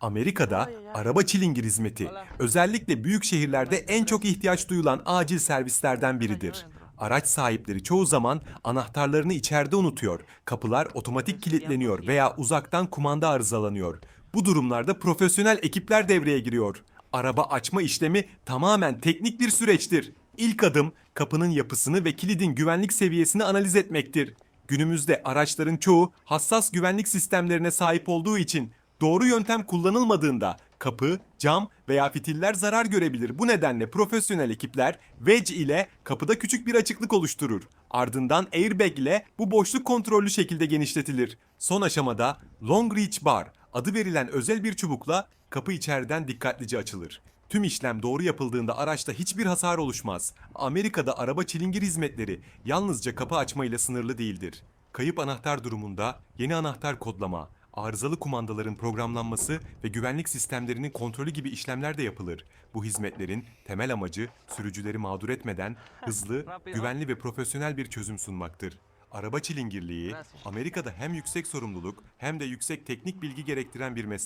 Amerika'da araba çilingir hizmeti özellikle büyük şehirlerde en çok ihtiyaç duyulan acil servislerden biridir. Araç sahipleri çoğu zaman anahtarlarını içeride unutuyor, kapılar otomatik kilitleniyor veya uzaktan kumanda arızalanıyor. Bu durumlarda profesyonel ekipler devreye giriyor. Araba açma işlemi tamamen teknik bir süreçtir. İlk adım kapının yapısını ve kilidin güvenlik seviyesini analiz etmektir. Günümüzde araçların çoğu hassas güvenlik sistemlerine sahip olduğu için doğru yöntem kullanılmadığında kapı, cam veya fitiller zarar görebilir. Bu nedenle profesyonel ekipler wedge ile kapıda küçük bir açıklık oluşturur. Ardından airbag ile bu boşluk kontrollü şekilde genişletilir. Son aşamada long reach bar adı verilen özel bir çubukla kapı içeriden dikkatlice açılır. Tüm işlem doğru yapıldığında araçta hiçbir hasar oluşmaz. Amerika'da araba çilingir hizmetleri yalnızca kapı açmayla sınırlı değildir. Kayıp anahtar durumunda yeni anahtar kodlama, arızalı kumandaların programlanması ve güvenlik sistemlerinin kontrolü gibi işlemler de yapılır. Bu hizmetlerin temel amacı sürücüleri mağdur etmeden hızlı, güvenli ve profesyonel bir çözüm sunmaktır. Araba çilingirliği Amerika'da hem yüksek sorumluluk hem de yüksek teknik bilgi gerektiren bir meslek.